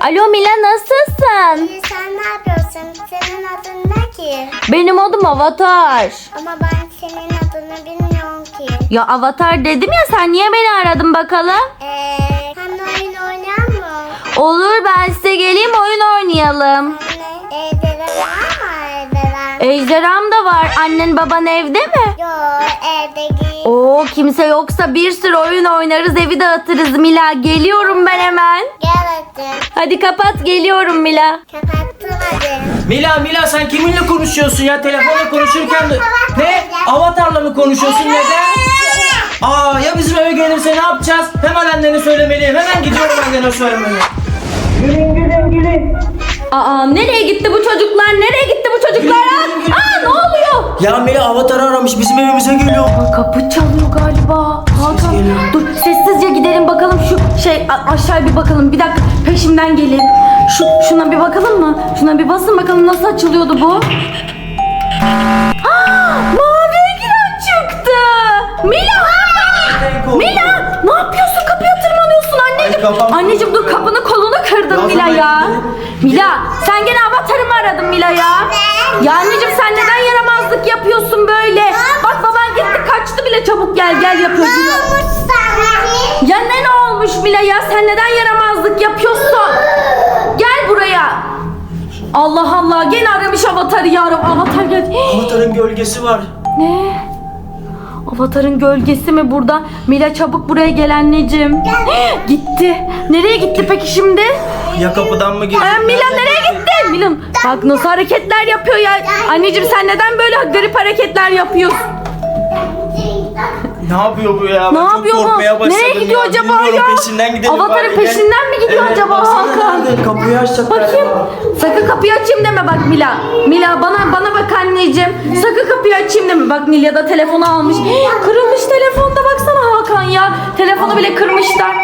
Alo Mila nasılsın? İyi sen ne yapıyorsun? Senin adın ne ki? Benim adım Avatar. Ama ben senin adını bilmiyorum ki. Ya Avatar dedim ya sen niye beni aradın bakalım? Eee sen oyun oynayan mı? Olur ben size geleyim oyun oynayalım. Anne Ejderham da var. Annen baban evde mi? Yok evde değil. Oo kimse yoksa bir sürü oyun oynarız evi dağıtırız Mila. Geliyorum ben hemen. Gel hadi. Hadi kapat geliyorum Mila. Kapattım hadi. Mila Mila sen kiminle konuşuyorsun ya? Telefonla konuşurken de... Ne? Avatarla mı konuşuyorsun? Neden? Aa ya bizim eve gelirse ne yapacağız? Hemen annene söylemeliyim. Hemen gidiyorum annene söylemeye. Gülün gülün gülün. Aa nereye gitti bu çocuklar? Nereye gitti bu çocuklar? Aa, aa ne oluyor? Ya Mila avatar aramış bizim evimize geliyor. Aa, kapı çalıyor galiba. Hakan geliyor. dur sessizce gidelim bakalım şu şey aşağı bir bakalım. Bir dakika peşimden gelin. Şu şuna bir bakalım mı? Şuna bir basın bakalım nasıl açılıyordu bu? Aa, mavi giren çıktı. Mila Ay, kafam- anneciğim dur kapını kolunu kırdın Ya Mila ya. Mila sen gene avatarımı aradın Mila ya. Ya anneciğim sen neden yaramazlık yapıyorsun böyle? Bak baban gitti kaçtı bile çabuk gel gel yapıyor. Mila. Ya ne ne olmuş Mila ya sen neden yaramazlık yapıyorsun? Gel buraya. Allah Allah gene aramış avatarı yarım avatar gel. Avatarın gölgesi var. Ne? Avatarın gölgesi mi burada? Mila çabuk buraya gel anneciğim. gitti. Nereye gitti peki şimdi? Ya kapıdan mı girdi? Ee, Mila nereye gitti? Mila bak nasıl hareketler yapıyor ya. Anneciğim sen neden böyle garip hareketler yapıyorsun? Ne yapıyor bu ya? Ne Ben çok yapıyor bu? korkmaya başladım Nereye gidiyor ya. acaba Bilmiyorum, ya? peşinden gidelim. Avatarın bari, gel. peşinden mi gidiyor Evet, acaba baksana Hakan? nerede? Kapıyı açacak Bakayım. galiba. Sakın kapıyı açayım deme bak Mila. Mila bana bana bak anneciğim. Sakın kapıyı açayım deme. Bak Nilya da telefonu almış. Kırılmış telefonda baksana Hakan ya. Telefonu bile kırmışlar.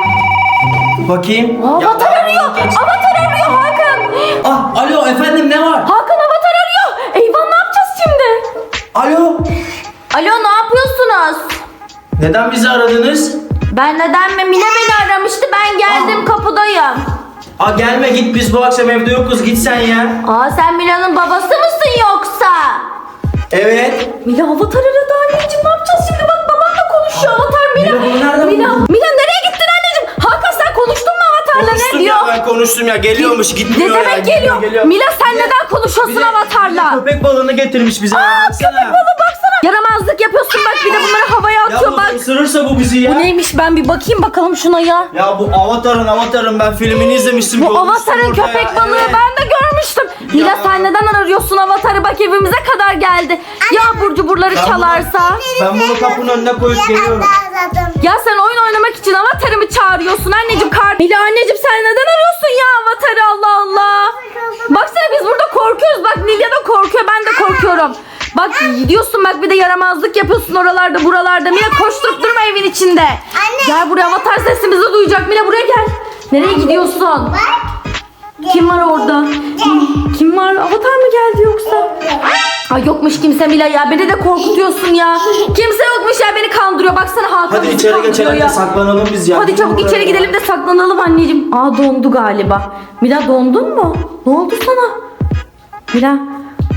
Bakayım. Avatar arıyor. Avatar arıyor Hakan. Ah alo efendim ne var? Hakan avatar arıyor. Eyvah ne yapacağız şimdi? Alo. Alo ne yapıyorsunuz? Neden bizi aradınız? Ben neden mi? Mine beni aramıştı. Ben geldim kapıdayım. Aa gelme git biz bu akşam evde yokuz git sen ya. Aa sen Mila'nın babası mısın yoksa? Evet. Mila avatar aradı anneciğim ne yapacağız şimdi bak babanla konuşuyor avatar Mila. Mila, bunu nereden Mila, buldun? Mila nereye gittin anneciğim? Hakan sen konuştun mu avatarla Konuştum ne diyor? ya ben konuştum ya geliyormuş Ne gitmiyor ya. demek gitmiyor, geliyor? Mila sen neden konuşuyorsun Bir de- avatarla? Köpek balığını getirmiş bize. Aa Baksana. köpek balığı. Yaramazlık yapıyorsun bak bir de bunları havaya Ya atıyor bu bak. ısırırsa bu bizi ya. Bu neymiş ben bir bakayım bakalım şuna ya. Ya bu Avatar'ın Avatar'ın ben filmini izlemiştim. Bu görmüştüm avatarın orada köpek ya, balığı evet. ben de görmüştüm. Mila Ya. sen neden arıyorsun avatarı bak evimize kadar geldi. Ya burcu buraları Ben bunu- çalarsa? Ben bunu kapının önüne koyup geliyorum. Ya sen oyun oynamak için avatarımı çağırıyorsun anneciğim kar. Mila anneciğim sen neden arıyorsun ya avatarı gidiyorsun bak bir de yaramazlık yapıyorsun oralarda buralarda. Mila koşturup durma evin içinde. Gel buraya avatar sesimizi duyacak Mila buraya gel. Nereye gidiyorsun? Kim var orada? Kim var? Avatar mı geldi yoksa? Ay yokmuş kimse Mila ya. Beni de korkutuyorsun ya. Kimse yokmuş ya beni kandırıyor. Baksana Hakan Hadi bizi içeri kandırıyor geçelim ya. de saklanalım biz ya. Hadi çabuk içeri gidelim de saklanalım anneciğim. Aa dondu galiba. Mila dondun mu? Ne oldu sana? Mila.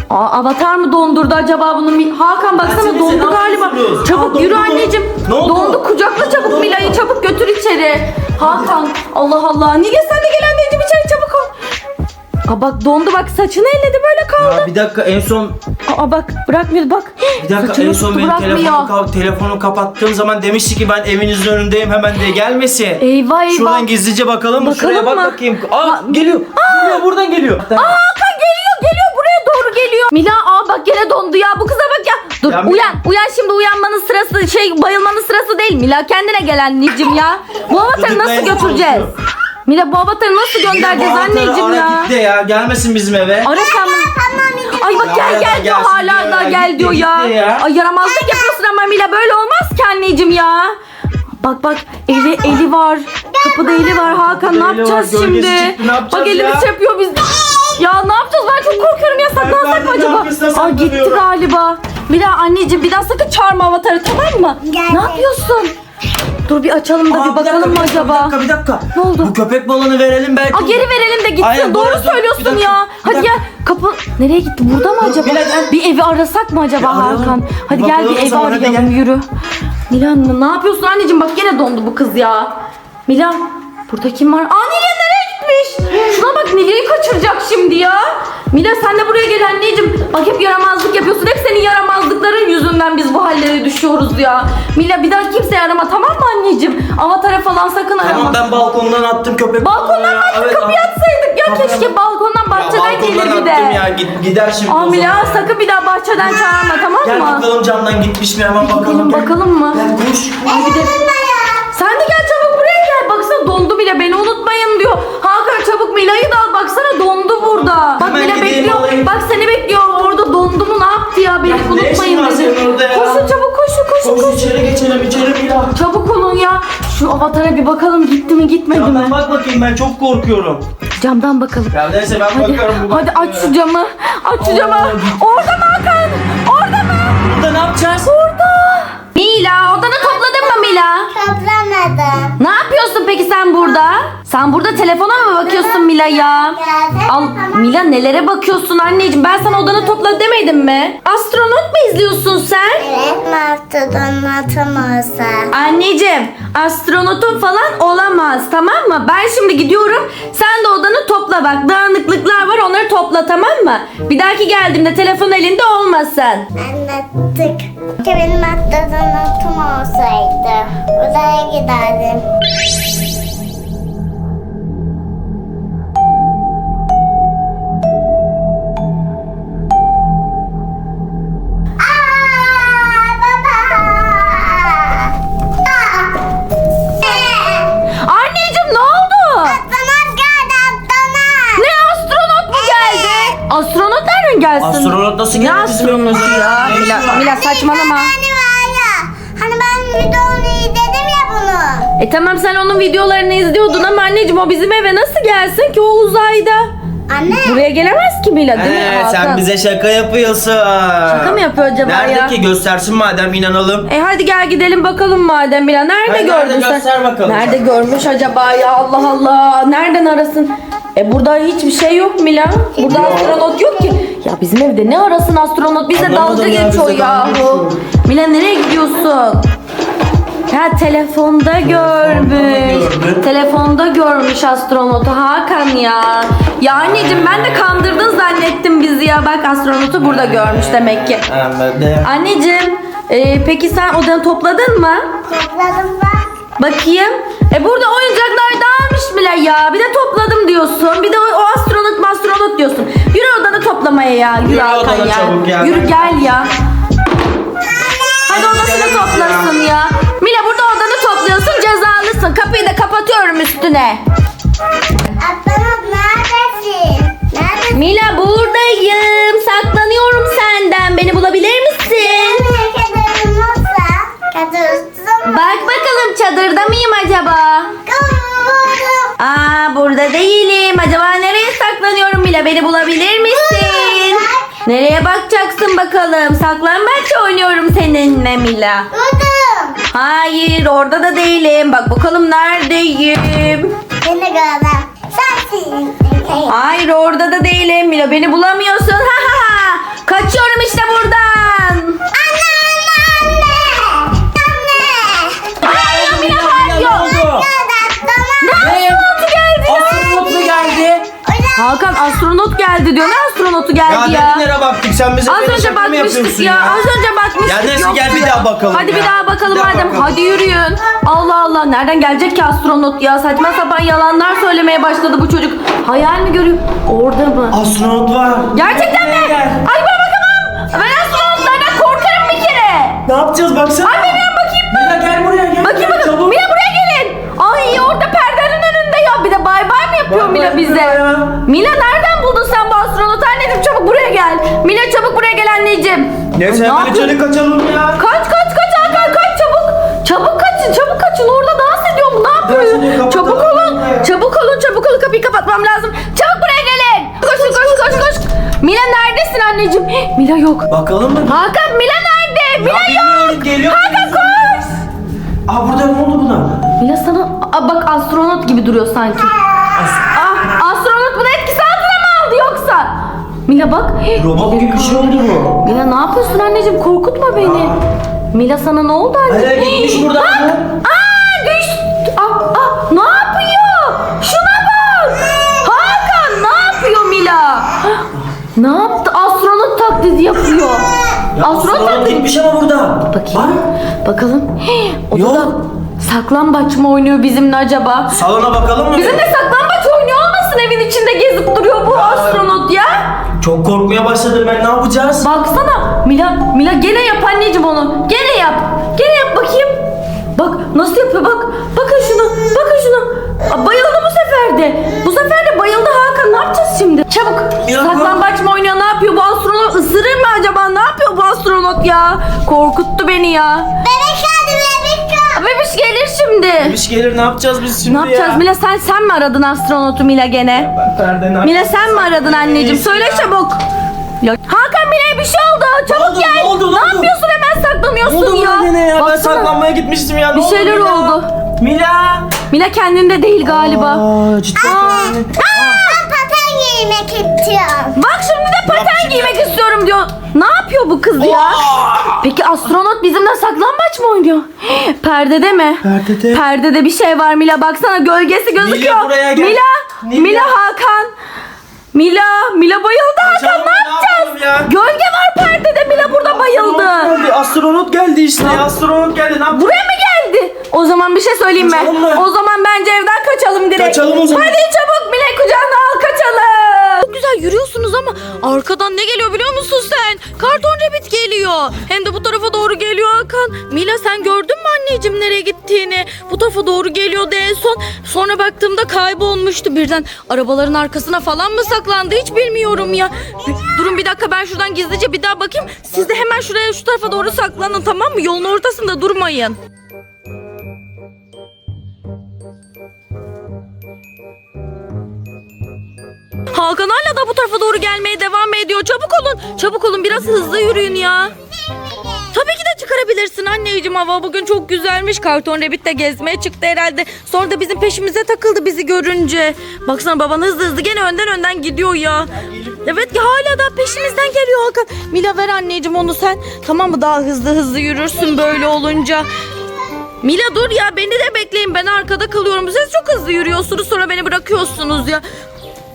Aa, avatar mı dondurdu acaba bunu? Hakan baksana Versene, dondu galiba. Çabuk Aa, yürü dondu mu? anneciğim. Ne oldu? Dondu kucakla çabuk Mila'yı çabuk götür içeri. Hakan Allah Allah. Nilya sen de gel anneciğim içeri çabuk ol. Aa bak dondu bak saçını elledi böyle kaldı. Ya bir dakika en son Aa bak bırakmıyor bak. bir dakika Saçını en son tuttu, benim bırakmıyor. telefonu, ka- telefonu kapattığım zaman demişti ki ben evinizin önündeyim hemen diye gelmesin. Eyvah eyvah. Şuradan gizlice bakalım mı? Bakalım Şuraya bak mı? bakayım. Aa Ha- geliyor. Geliyor buradan geliyor. Aa Hakan geliyor geliyor buraya doğru geliyor. Mila aa bak gene dondu ya bu kıza bak ya. Dur Ya Mila- uyan uyan şimdi uyanmanın sırası şey bayılmanın sırası değil Mila kendine gel anneciğim ya. Bu avatarı nasıl Gıdıklayın götüreceğiz? Mila bu avatarı nasıl göndereceğiz anneciğim ara ya? git de ya gelmesin bizim eve. Arasam Ay bak gel gel diyor gelsin hala diyor da ya, gel gitti, diyor ya. gitti ya. Ay yaramazlık yapıyorsun ama Mila böyle olmaz ki anneciğim ya. Bak bak eli eli var. Kapıda eli var Hakan ne Kapıda eli var, yapacağız gölgesi şimdi? çıktı, ne yapacağız bak elimiz ya? yapıyor biz. Ya ne yapacağız ben çok korkuyorum ya saklansak mı acaba? Aa gitti galiba. Mila anneciğim bir daha sakın çağırma avatarı tamam mı? Geldi. Ne yapıyorsun? Dur bir açalım da Aa, bir bakalım mı dakika, acaba? Bir dakika bir dakika. Ne oldu? Bu köpek balığını verelim belki. Aa geri verelim de gitsin. Aynen, Doğru dur. Bir söylüyorsun dakika, ya. bir Hadi dakika. gel. Kapı nereye gitti? Burada mı acaba? Mila, gel. Bir evi arasak mı acaba Bir arayalım. Hakan? Hadi Bir gel bakalım bir o evi zaman, hadi arayalım gel. yürü. Milan ne yapıyorsun anneciğim? Bak yine dondu bu kız ya. Milan burada kim var? Aa Nilay gitmiş? Şuna bak Nilay'ı kaçıracak şimdi ya. Mila sen de buraya gel anneciğim. Bak hep yaramazlık yapıyorsun. Hep senin yaramazlıkların yüzünden biz bu hallere düşüyoruz ya. Mila bir daha kimseyi arama tamam mı anneciğim? Avatara falan sakın arama. Tamam ben balkondan attım köpek Balkondan ya. mı attık Evet, kapıyı atsaydık ya Kapı- keşke balkondan Ya bahçeden balkondan gelir bir de. ya gid- gider şimdi. Aa o Mila sakın bir daha bahçeden çağırma tamam Gel mı? bakalım camdan gitmiş mi hemen bakalım. Gidelim gel. bakalım mı? Gel koş. Ay bir de... Sen de gel çabuk buraya gel. Baksana dondu bile beni unutmayın diyor. Mila'yı da al. Baksana dondu burada. Bak Hemen Mila gideyim bekliyor. alayım. Bak seni bekliyor. Orada dondu mu ne yaptı ya? Beni Ya ne unutmayın var dedi. senin orada ya? Koşun çabuk koşun koşun Koş koşun. içeri geçelim içeri Mila. Çabuk olun ya. Şu avatara bir bakalım gitti mi gitmedi mi? Camdan bak bakayım ben çok korkuyorum. Camdan bakalım. Ya neyse ben Hadi, bakarım. bu hadi aç şu camı. Aç şu camı. Orada mı Hakan? Orada mı? Burada ne yapacağız? Orada. Mila odanı topladın mı Mila? Toplamadım. Ne yapıyorsun peki sen burada? Sen burada telefona mı bakıyorsun Mila ya? Al Mila nelere bakıyorsun anneciğim? Ben sana odanı topla demedim mi? Astronot mu izliyorsun sen? Evet, mastodonatım olsa. Anneciğim astronotun falan olamaz tamam mı? Ben şimdi gidiyorum sen de odanı topla bak dağınıklıklar var onları topla tamam mı? Bir dahaki geldiğimde telefon elinde olmasın. Anlattık. Ki benim mastodonatım olsaydı. Uzaya giderdim. Aa, baba. Aa. Anneciğim ne oldu? Ne astronot mu geldi? Astronot nereden gelsin? Astronot nasıl Ne geldi bizim astronotu evimize? ya? Mila? Mila saçmalama. E tamam sen onun videolarını izliyordun ama anneciğim o bizim eve nasıl gelsin ki o uzayda? Anne. Buraya gelemez ki Mila değil mi Ee, Hakan? sen bize şaka yapıyorsun. Şaka mı yapıyor acaba Nerede ya? ki göstersin madem inanalım. E hadi gel gidelim bakalım madem Mila. Nerede Hadi, gördün nerede sen? göster bakalım. Nerede görmüş acaba ya Allah Allah. Nereden arasın? E burada hiçbir şey yok Mila. Burada Yok. astronot yok ki. Ya bizim evde ne arasın astronot? Bize Anlamadım dalga ya, geçiyor bize dalga yahu. geçiyor. Mila nereye gidiyorsun? Ha telefonda görmüş. gördü. Telefonda görmüş astronotu Hakan ya. Ya anneciğim ben de kandırdın zannettim bizi ya. Bak astronotu burada görmüş demek ki. De. Anneciğim, e, peki sen odanı topladın mı? Topladım bak. Bakayım. E burada oyuncaklar dağılmış bile ya. Bir de topladım diyorsun. Bir de o, o astronot astronot diyorsun. Yürü odanı toplamaya ya. Yürü, Yürü Hakan odana ya. çabuk ya. Yürü gel ya. Hadi odasını toplasın ya. Mila burada odanı topluyorsun cezalısın. Kapıyı da kapatıyorum üstüne. Atlamaz neredesin? Neredesin? Mila buradayım. Saklanıyorum senden. Beni bulabilir misin? Kaderim olsa. Kadırsın. Bak bakalım çadırda mıyım acaba? Aa burada değilim. Acaba nereye saklanıyorum bile beni bulabilir misin? Nereye bakacaksın bakalım? Saklambaç oynuyorum seninle Mila. Buldum. Hayır orada da değilim. Bak bakalım neredeyim? Seni gördüm. Sensin. Hayır orada da değilim Mila. Beni bulamıyorsun. Ha. Baktık sen bize Az böyle önce şaka mı bakmıştık yapıyorsun ya. Az önce bakmıştık. Ya neyse, gel bir daha bakalım Hadi bir ya. daha bakalım Bir daha madem. bakalım. Hadi yürüyün. Allah Allah. Nereden gelecek ki astronot ya? Saçma sapan yalanlar söylemeye başladı bu çocuk. Hayal mi görüyor? Orada mı? Astronot var. Gerçekten mi? Buraya gel. Ay ben bakamam. Ben astronotlardan korkarım bir kere. Ne yapacağız baksana. Ay ben bakayım. Mila gel buraya gel. Bakayım bakalım. Çabuk. Mila buraya gelin. Ay orada perdenin önünde ya. Bir de bay bay mı yapıyor Bay bay Mila bize? yapıyor ya. Mila nereden anneciğim. Neyse Ay, ne hemen yapıyorsun? içeri kaçalım ya. Kaç kaç kaç Hakan kaç çabuk. Çabuk kaçın çabuk kaçın orada dans ediyor mu ne yapıyor? Çabuk olun çabuk olun çabuk olun kapıyı kapatmam lazım. Çabuk buraya gelin. Koş koş koş koş. Mila neredesin anneciğim? Hih, Mila yok. Bakalım mı? Hakan Mila nerede? Mila yok. bilmiyorum, geliyor. Hakan koş. Aa burada ne oldu buna? Mila sana Aa, bak astronot gibi duruyor sanki. Mila bak. Robot gibi bir şey oldu bu. Mila ne yapıyorsun anneciğim? Korkutma beni. Mila sana ne oldu anne? Hala gitmiş buradan bu. Aa düştü. Aa, aa, ne yapıyor? Şuna bak. Hakan ne yapıyor Mila? Ne yaptı? Astronot taklidi yapıyor. Ya, Astronot astronot taklidi. gitmiş ama burada. Bakayım. Bak. Bakalım. Hii, Yok. da saklambaç mı oynuyor bizimle acaba? Salona bakalım mı? Bizimle saklambaç Çok korkmaya başladım ben ne yapacağız? Baksana Mila, Mila gene yap anneciğim onu. Gene yap. Gene yap bakayım. Bak nasıl yapıyor bak. Bakın şuna. Bakın şuna. Aa, Bayıldı bu sefer de. Bu sefer de bayıldı Hakan. Ne yapacağız şimdi? Çabuk. Mila, Saklambaç mı oynuyor? Ne yapıyor bu astronot? Isırır mı acaba? Ne yapıyor bu astronot ya? Korkuttu beni ya. Bebek. Bebiş gelir şimdi. Şey gelir ne yapacağız biz şimdi Ne yapacağız ya? Mila sen sen mi aradın astronotu Mila gene? Perdenin Mila sen mi aradın anneciğim? Söyle çabuk. Ya Hakan Mila'ya bir şey oldu. Çabuk oldu, gel. ne oldu, ne ne oldu? yapıyorsun hemen saklanıyorsun Ne oldu ya? gene ya? Ben Baksana. saklanmaya gitmiştim ya. Ne Bir oldu şeyler Mila? oldu. Mila. Mila kendinde değil galiba. Aa, cidden. Ben paten giymek istiyorum. Bak şimdi de paten giymek istiyorum diyor. Ne yapıyor bu kız ya? Peki astronot bizimle saklambaç mı oynuyor? Perdede mi? Perdede. Perdede bir şey var Mila baksana gölgesi gözüküyor. buraya gel. Mila, Nilya. Mila Hakan. Mila, Mila bayıldı Hakan ne yapacağız? yapalım Gölge var perdede Mila burada bayıldı. Astronot geldi, astronot geldi işte. Astronot geldi. Ne yapacağız? Buraya mı geldi? O zaman bir şey söyleyeyim mi? Kaçalım mı? O zaman bence evden kaçalım direkt. Kaçalım o zaman. Hadi çabuk Mila kucağına al kaçalım. Çok güzel yürüyorsunuz ama arkadan ne geliyor biliyor musun sen? Karton Rabbit geliyor. Hem de bu tarafa doğru geliyor Hakan. Mila sen gördün mü anneciğim nereye gittiğini? Bu tarafa doğru geliyordu en son. Sonra baktığımda kaybolmuştu birden. Arabaların arkasına falan mı saklandı hiç bilmiyorum ya. Durun bir dakika ben şuradan gizlice bir daha bakayım. Siz de hemen şuraya şu tarafa doğru saklanın tamam mı? Yolun ortasında durmayın. Hakan hala da bu tarafa doğru gelmeye devam ediyor. Çabuk olun. Çabuk olun biraz hızlı yürüyün ya. Tabii ki de çıkarabilirsin anneciğim hava bugün çok güzelmiş. Karton Rabbit de gezmeye çıktı herhalde. Sonra da bizim peşimize takıldı bizi görünce. Baksana baban hızlı hızlı gene önden önden gidiyor ya. Evet ya hala da peşimizden geliyor Hakan. Mila ver anneciğim onu sen. Tamam mı daha hızlı hızlı yürürsün böyle olunca. Mila dur ya beni de bekleyin ben arkada kalıyorum. Siz çok hızlı yürüyorsunuz sonra beni bırakıyorsunuz ya.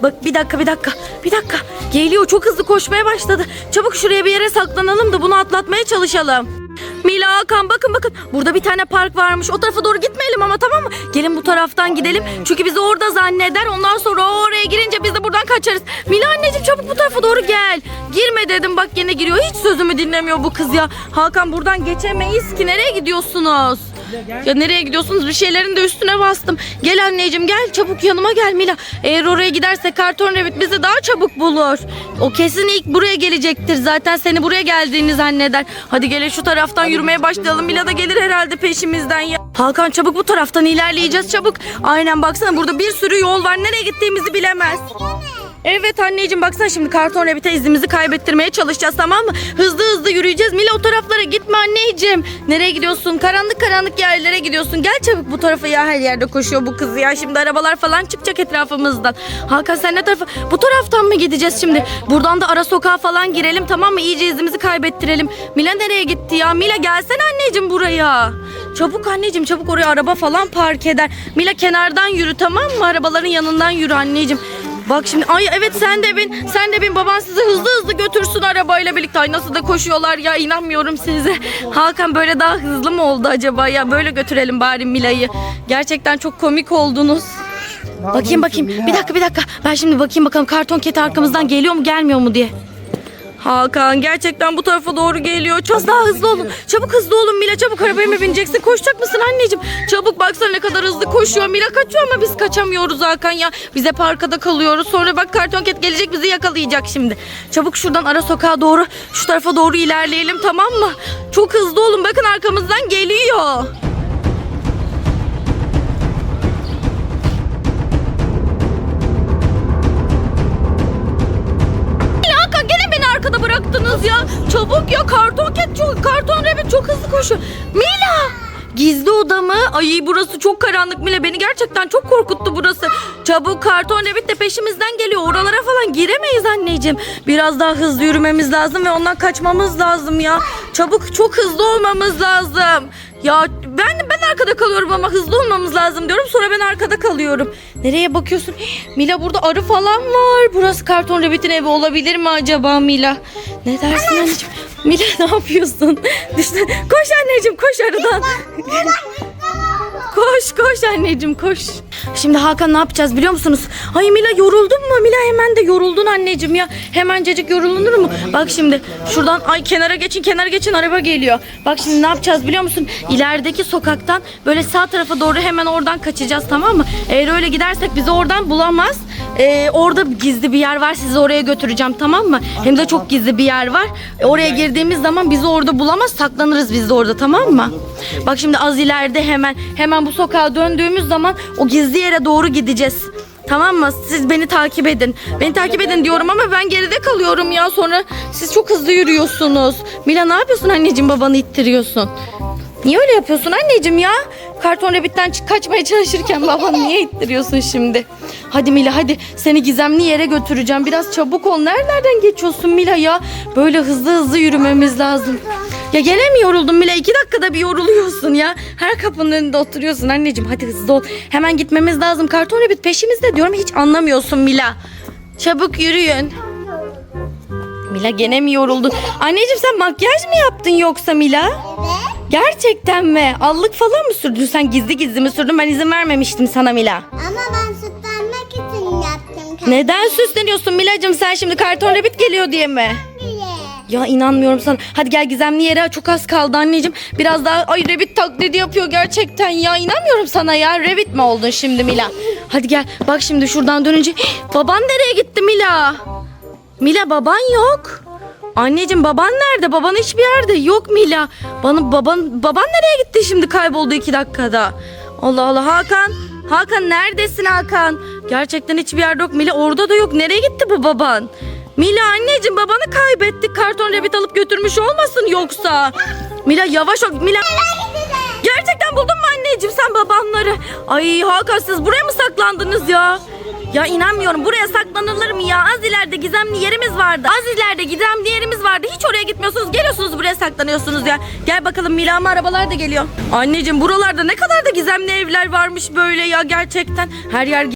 Bak bir dakika bir dakika bir dakika geliyor çok hızlı koşmaya başladı. Çabuk şuraya bir yere saklanalım da bunu atlatmaya çalışalım. Mila Hakan bakın bakın burada bir tane park varmış o tarafa doğru gitmeyelim ama tamam mı? Gelin bu taraftan gidelim çünkü bizi orada zanneder ondan sonra o oraya girince biz de buradan kaçarız. Mila anneciğim çabuk bu tarafa doğru gel. Girme dedim bak yine giriyor hiç sözümü dinlemiyor bu kız ya. Hakan buradan geçemeyiz ki nereye gidiyorsunuz? Ya nereye gidiyorsunuz? Bir şeylerin de üstüne bastım. Gel anneciğim gel çabuk yanıma gel Mila. Eğer oraya gidersek karton Rabbit bizi daha çabuk bulur. O kesin ilk buraya gelecektir. Zaten seni buraya geldiğini zanneder. Hadi gelin şu taraftan yürümeye başlayalım. Mila da gelir herhalde peşimizden ya. Hakan çabuk bu taraftan ilerleyeceğiz çabuk. Aynen baksana burada bir sürü yol var. Nereye gittiğimizi bilemez. Evet anneciğim baksana şimdi karton Rabbit'e izimizi kaybettirmeye çalışacağız tamam mı? Hızlı hızlı yürüyeceğiz. Mila o taraflara gitme anneciğim. Nereye gidiyorsun? Karanlık karanlık yerlere gidiyorsun. Gel çabuk bu tarafa ya her yerde koşuyor bu kız ya. Şimdi arabalar falan çıkacak etrafımızdan. Hakan sen ne tarafa? Bu taraftan mı gideceğiz şimdi? Buradan da ara sokağa falan girelim tamam mı? İyice izimizi kaybettirelim. Mila nereye gitti ya? Mila gelsene anneciğim buraya. Çabuk anneciğim çabuk oraya araba falan park eder. Mila kenardan yürü tamam mı? Arabaların yanından yürü anneciğim. Bak şimdi ay evet sen de bin sen de bin. Baban sizi hızlı hızlı götürsün arabayla birlikte. Ay nasıl da koşuyorlar ya inanmıyorum size. Hakan böyle daha hızlı mı oldu acaba ya? Böyle götürelim bari Mila'yı. Gerçekten çok komik oldunuz. Bakayım bakayım. Bir dakika bir dakika. Ben şimdi bakayım bakalım karton keti arkamızdan geliyor mu gelmiyor mu diye Hakan gerçekten bu tarafa doğru geliyor. Çok daha hızlı olun. Çabuk hızlı olun Mila. Çabuk arabaya mı bineceksin? Koşacak mısın anneciğim? Çabuk baksana ne kadar hızlı koşuyor. Mila kaçıyor ama biz kaçamıyoruz Hakan ya. Biz hep arkada kalıyoruz. Sonra bak karton ket gelecek bizi yakalayacak şimdi. Çabuk şuradan ara sokağa doğru şu tarafa doğru ilerleyelim tamam mı? Çok hızlı olun. Bakın arkamızdan geliyor. Ya. Çabuk ya karton ket çok karton rabbit çok hızlı koşuyor. Mila gizli oda mı? Ay burası çok karanlık Mila. Beni gerçekten çok korkuttu burası. Çabuk karton Rabbit de peşimizden geliyor. Oralara falan giremeyiz anneciğim. Biraz daha hızlı yürümemiz lazım ve ondan kaçmamız lazım ya. Çabuk çok hızlı olmamız lazım. Ya ben ben arkada kalıyorum ama hızlı olmamız lazım diyorum. Sonra ben arkada kalıyorum. Nereye bakıyorsun? Hii, Mila burada arı falan var. Burası karton Rabbit'in evi olabilir mi acaba Mila? Ne dersin anneciğim? Mila ne yapıyorsun? Düştü. Koş anneciğim koş arıdan. Koş koş anneciğim koş. Şimdi Hakan ne yapacağız biliyor musunuz? Ay Mila yoruldun mu? Mila hemen de yoruldun anneciğim ya. Hemencecik yorulunur mu? Bak şimdi şuradan ay kenara geçin kenara geçin araba geliyor. Bak şimdi ne yapacağız biliyor musun? İlerideki sokaktan böyle sağ tarafa doğru hemen oradan kaçacağız tamam mı? Eğer öyle gidersek bizi oradan bulamaz. Ee, orada gizli bir yer var sizi oraya götüreceğim tamam mı? Hem de çok gizli bir yer var. E, Oraya girdiğimiz zaman bizi orada bulamaz saklanırız biz de orada tamam mı? Bak şimdi az ileride hemen hemen bu sokağa döndüğümüz zaman o gizli yere doğru gideceğiz. Tamam mı? Siz beni takip edin. Beni takip edin diyorum ama ben geride kalıyorum ya. Sonra siz çok hızlı yürüyorsunuz. Mila ne yapıyorsun anneciğim babanı ittiriyorsun? Niye öyle yapıyorsun anneciğim ya? Karton Rabbit'ten kaçmaya çalışırken babanı niye ittiriyorsun şimdi? Hadi Mila hadi seni gizemli yere götüreceğim. Biraz çabuk ol. Nerelerden geçiyorsun Mila ya? Böyle hızlı hızlı yürümemiz lazım. Ya gene mi yoruldun Mila? İki dakikada bir yoruluyorsun ya. Her kapının önünde oturuyorsun anneciğim. Hadi hızlı ol. Hemen gitmemiz lazım. Karton Rabbit peşimizde diyorum. Hiç anlamıyorsun Mila. Çabuk yürüyün. Mila gene mi yoruldun? Anneciğim sen makyaj mı yaptın yoksa Mila? Evet. Gerçekten mi? Allık falan mı sürdün? Sen gizli gizli mi sürdün? Ben izin vermemiştim sana Mila. Ama ben süslenmek için yaptım. Neden süsleniyorsun Milacığım? Sen şimdi karton rabbit geliyor diye mi? Ya inanmıyorum sana. Hadi gel gizemli yere çok az kaldı anneciğim. Biraz daha ay rabbit taklidi yapıyor gerçekten ya. İnanmıyorum sana ya. Rabbit mi oldun şimdi Mila? Hadi gel. Bak şimdi şuradan dönünce. Baban nereye gitti Mila? Mila baban yok. Anneciğim baban nerede? Baban hiçbir yerde yok Mila. Bana baban baban nereye gitti şimdi kayboldu iki dakikada? Allah Allah Hakan. Hakan neredesin Hakan? Gerçekten hiçbir yerde yok. Mila orada da yok. Nereye gitti bu baban? Mila anneciğim babanı kaybettik. Karton rabbit alıp götürmüş olmasın yoksa? Mila yavaş ol. Mila Gerçekten buldun mu anneciğim sen babanları? Ay Hakan siz buraya mı saklandınız ya? Ya inanmıyorum buraya saklanılır mı ya? Az ileride gizemli yerimiz vardı. Az ileride gizemli yerimiz vardı. Hiç oraya gitmiyorsunuz. Geliyorsunuz buraya saklanıyorsunuz ya. Gel bakalım Mila ama arabalar da geliyor. Anneciğim buralarda ne kadar da gizemli evler varmış böyle ya gerçekten. Her yer